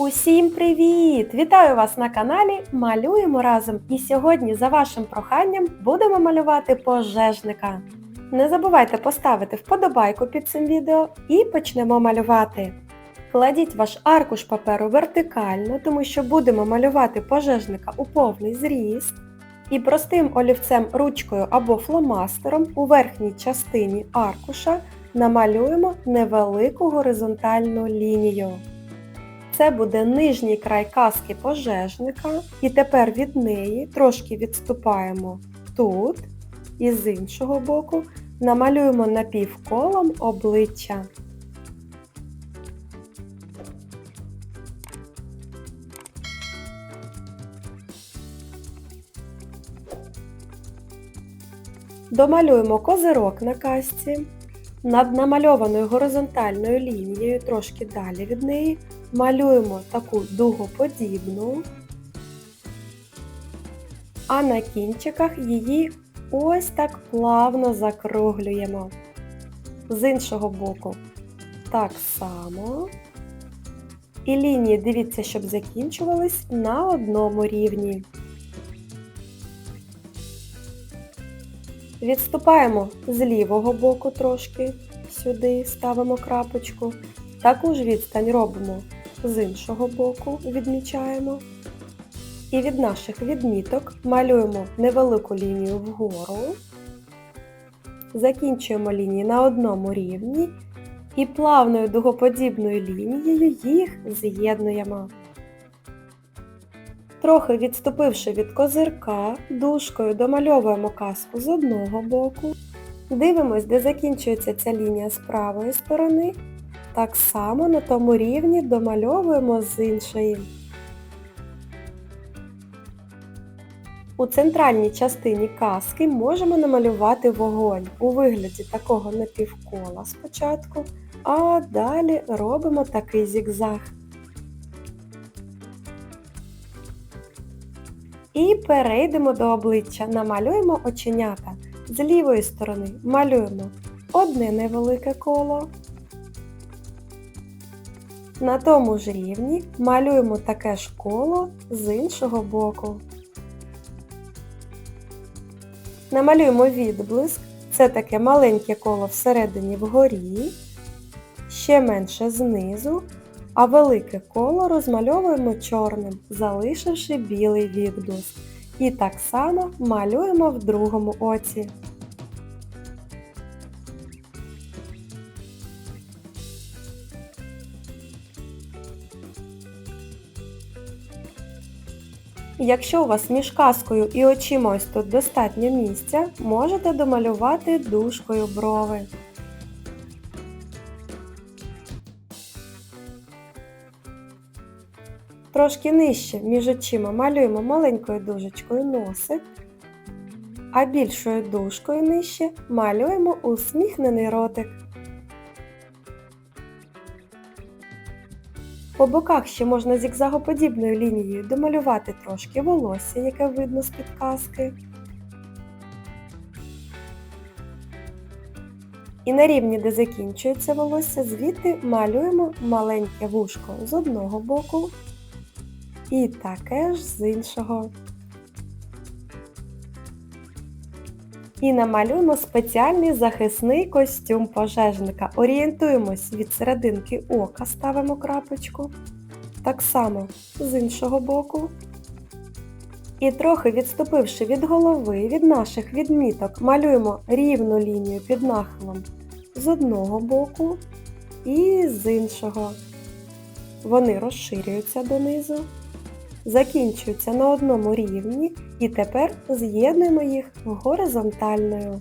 Усім привіт! Вітаю вас на каналі Малюємо разом! І сьогодні за вашим проханням будемо малювати пожежника. Не забувайте поставити вподобайку під цим відео і почнемо малювати. Кладіть ваш аркуш паперу вертикально, тому що будемо малювати пожежника у повний зріст. І простим олівцем ручкою або фломастером у верхній частині аркуша намалюємо невелику горизонтальну лінію. Це буде нижній край каски пожежника. І тепер від неї трошки відступаємо тут і з іншого боку намалюємо напівколом обличчя. Домалюємо козирок на касці. Над намальованою горизонтальною лінією, трошки далі від неї, малюємо таку дугоподібну, а на кінчиках її ось так плавно закруглюємо. З іншого боку так само. І лінії дивіться, щоб закінчувались на одному рівні. Відступаємо з лівого боку трошки сюди, ставимо крапочку. Таку ж відстань робимо з іншого боку, відмічаємо. І від наших відміток малюємо невелику лінію вгору, закінчуємо лінії на одному рівні і плавною дугоподібною лінією їх з'єднуємо. Трохи відступивши від козирка, дужкою домальовуємо каску з одного боку. Дивимось, де закінчується ця лінія з правої сторони. Так само на тому рівні домальовуємо з іншої. У центральній частині каски можемо намалювати вогонь у вигляді такого напівкола спочатку, а далі робимо такий зігзаг. І перейдемо до обличчя, намалюємо оченята. З лівої сторони малюємо одне невелике коло. На тому ж рівні малюємо таке ж коло з іншого боку. Намалюємо відблиск, це таке маленьке коло всередині вгорі, ще менше знизу, а велике коло розмальовуємо чорним, залишивши білий відблиск. І так само малюємо в другому оці. Якщо у вас між каскою і очима ось тут достатньо місця, можете домалювати дужкою брови. Трошки нижче між очима малюємо маленькою дужечкою носик, а більшою дужкою нижче малюємо усміхнений ротик. По боках ще можна зігзагоподібною лінією домалювати трошки волосся, яке видно з-під каски. І на рівні, де закінчується волосся, звідти малюємо маленьке вушко з одного боку і таке ж з іншого. І намалюємо спеціальний захисний костюм пожежника. Орієнтуємось від серединки ока, ставимо крапочку. Так само з іншого боку. І трохи відступивши від голови, від наших відміток, малюємо рівну лінію під нахилом з одного боку і з іншого. Вони розширюються донизу закінчуються на одному рівні і тепер з'єднуємо їх горизонтальною.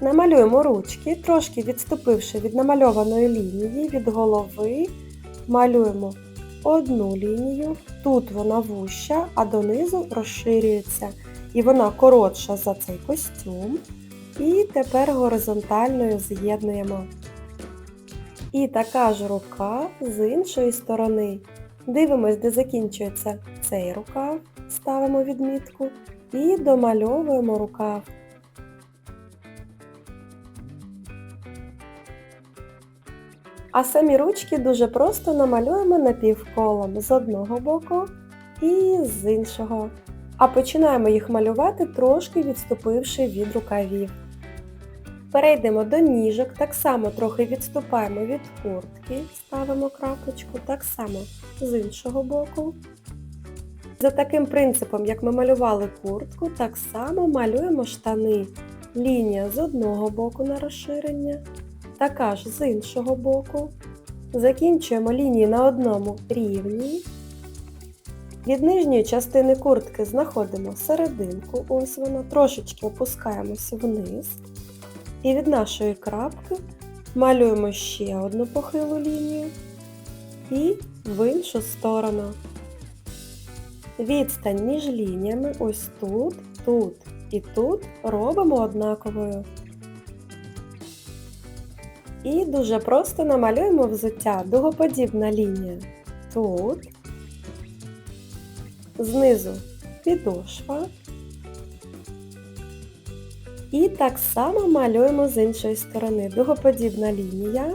Намалюємо ручки, трошки відступивши від намальованої лінії від голови, малюємо одну лінію, тут вона вуща, а донизу розширюється. І вона коротша за цей костюм. І тепер горизонтальною з'єднуємо. І така ж рука з іншої сторони. Дивимось, де закінчується цей рукав, ставимо відмітку і домальовуємо рукав. А самі ручки дуже просто намалюємо напівколом з одного боку і з іншого. А починаємо їх малювати трошки відступивши від рукавів. Перейдемо до ніжок, так само трохи відступаємо від куртки, ставимо крапочку, так само з іншого боку. За таким принципом, як ми малювали куртку, так само малюємо штани. Лінія з одного боку на розширення, така ж з іншого боку. Закінчуємо лінії на одному рівні. Від нижньої частини куртки знаходимо серединку, ось вона, трошечки опускаємося вниз. І від нашої крапки малюємо ще одну похилу лінію і в іншу сторону. Відстань між лініями ось тут, тут і тут робимо однаковою. І дуже просто намалюємо взуття дугоподібна лінія тут, знизу підошва. І так само малюємо з іншої сторони дугоподібна лінія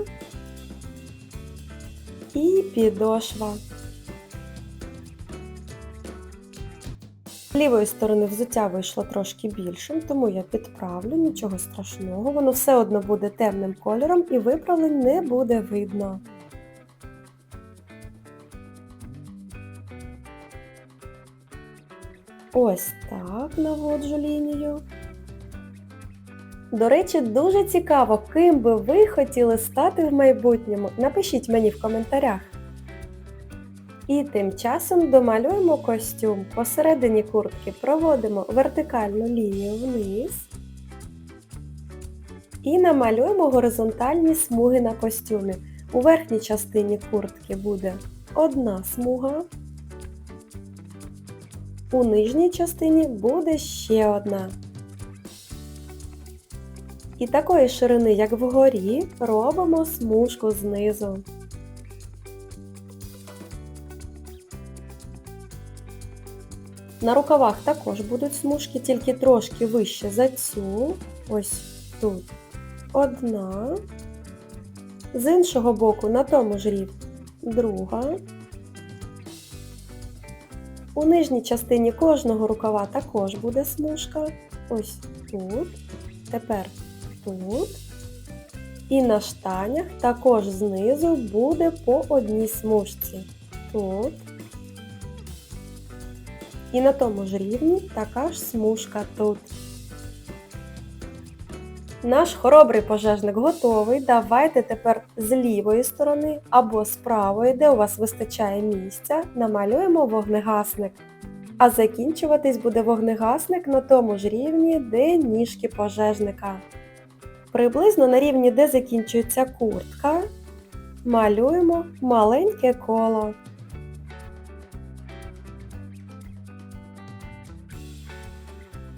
і підошва. З лівої сторони взуття вийшло трошки більшим, тому я підправлю, нічого страшного, воно все одно буде темним кольором і виправлень не буде видно. Ось так наводжу лінію. До речі, дуже цікаво, ким би ви хотіли стати в майбутньому. Напишіть мені в коментарях. І тим часом домалюємо костюм. Посередині куртки проводимо вертикальну лінію вниз і намалюємо горизонтальні смуги на костюмі. У верхній частині куртки буде одна смуга, у нижній частині буде ще одна. І такої ширини, як вгорі, робимо смужку знизу. На рукавах також будуть смужки, тільки трошки вище за цю. Ось тут одна. З іншого боку, на тому ж рівні друга. У нижній частині кожного рукава також буде смужка. Ось тут. Тепер тут. І на штанях також знизу буде по одній смужці. Тут. І на тому ж рівні така ж смужка тут. Наш хоробрий пожежник готовий. Давайте тепер з лівої сторони або з правої, де у вас вистачає місця, намалюємо вогнегасник. А закінчуватись буде вогнегасник на тому ж рівні, де ніжки пожежника. Приблизно на рівні, де закінчується куртка, малюємо маленьке коло.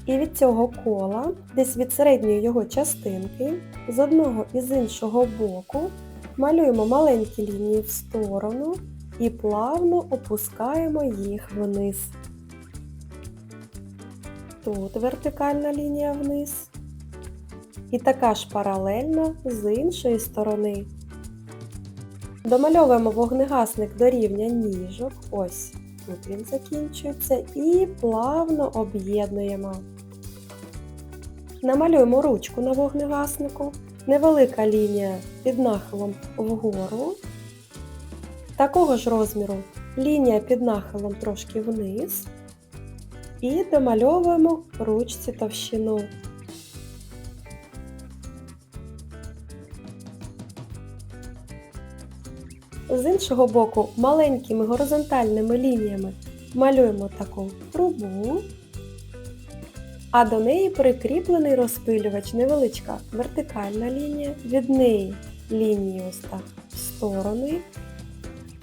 І від цього кола, десь від середньої його частинки, з одного і з іншого боку малюємо маленькі лінії в сторону і плавно опускаємо їх вниз. Тут вертикальна лінія вниз. І така ж паралельно з іншої сторони. Домальовуємо вогнегасник до рівня ніжок. Ось тут він закінчується, і плавно об'єднуємо. Намалюємо ручку на вогнегаснику, невелика лінія під нахилом вгору, такого ж розміру лінія під нахилом трошки вниз. І домальовуємо ручці товщину. З іншого боку маленькими горизонтальними лініями малюємо таку трубу а до неї прикріплений розпилювач, невеличка вертикальна лінія, від неї лінії ось в сторони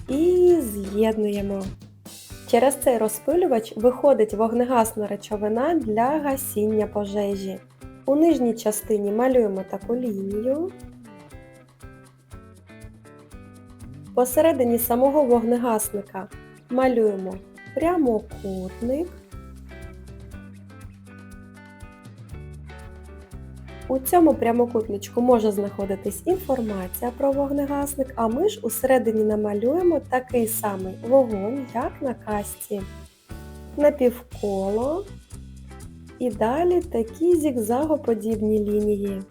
і з'єднуємо. Через цей розпилювач виходить вогнегасна речовина для гасіння пожежі. У нижній частині малюємо таку лінію. Посередині самого вогнегасника малюємо прямокутник. У цьому прямокутничку може знаходитись інформація про вогнегасник, а ми ж усередині намалюємо такий самий вогонь, як на касті. Напівколо і далі такі зігзагоподібні лінії.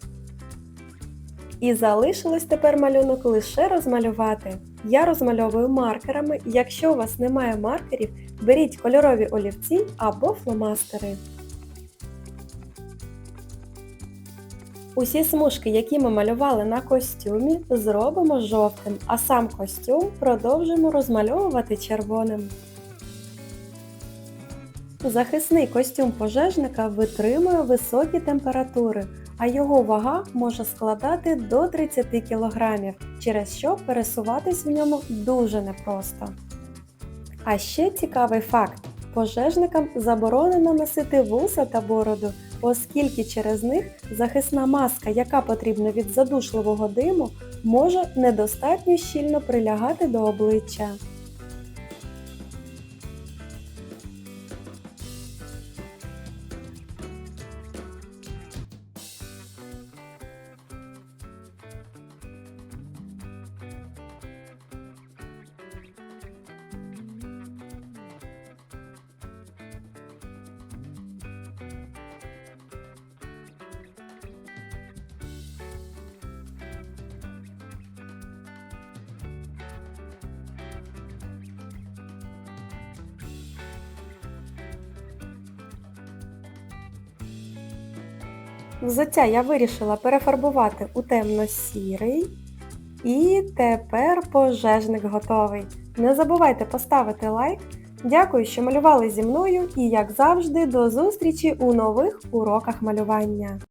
І залишилось тепер малюнок лише розмалювати. Я розмальовую маркерами. Якщо у вас немає маркерів, беріть кольорові олівці або фломастери. Усі смужки, які ми малювали на костюмі, зробимо жовтим, а сам костюм продовжимо розмальовувати червоним. Захисний костюм пожежника витримує високі температури, а його вага може складати до 30 кг, через що пересуватись в ньому дуже непросто. А ще цікавий факт: пожежникам заборонено носити вуса та бороду, оскільки через них захисна маска, яка потрібна від задушливого диму, може недостатньо щільно прилягати до обличчя. Взуття я вирішила перефарбувати у темно-сірий. І тепер пожежник готовий. Не забувайте поставити лайк. Дякую, що малювали зі мною і, як завжди, до зустрічі у нових уроках малювання.